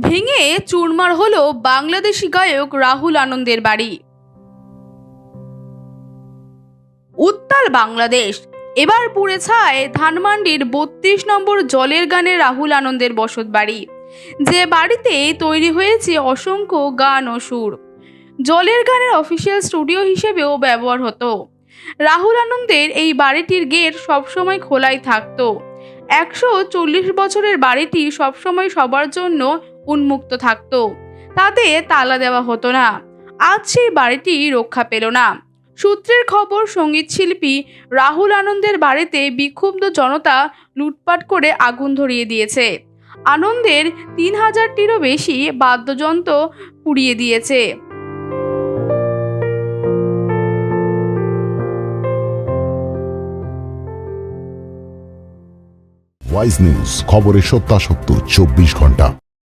ভেঙে চুরমার হল বাংলাদেশি গায়ক রাহুল আনন্দের বাড়ি। উত্তাল বাংলাদেশ। এবার পুড়ে ছায় ধানমান্ডির বত্রিশ নম্বর জলের গানে রাহুল আনন্দের বসত বাড়ি। যে বাড়িতে তৈরি হয়েছে অসংখ্য গান ও সুর। জলের গানের অফিসিয়াল স্টুডিও হিসেবেও ব্যবহার হতো। রাহুল আনন্দের এই বাড়িটির গেট সবসময় খোলাই থাকতো। একশো চল্লিশ বছরের বাড়িটি সবসময় সবার জন্য উন্মুক্ত থাকতো। তাতে তালা দেওয়া হতো না। আজ সেই বাড়িটি রক্ষা পেল না। সূত্রের খবর, সংগীত শিল্পী রাহুল আনন্দের বাড়িতে বিক্ষুব্ধ জনতা লুটপাট করে আগুন ধরিয়ে দিয়েছে। আনন্দের তিন হাজারটিরও বেশি বাদ্যযন্ত্র পুড়িয়ে দিয়েছে। ওয়াইজ নিউজ খবরের সত্যাসত্য, চব্বিশ ঘণ্টা।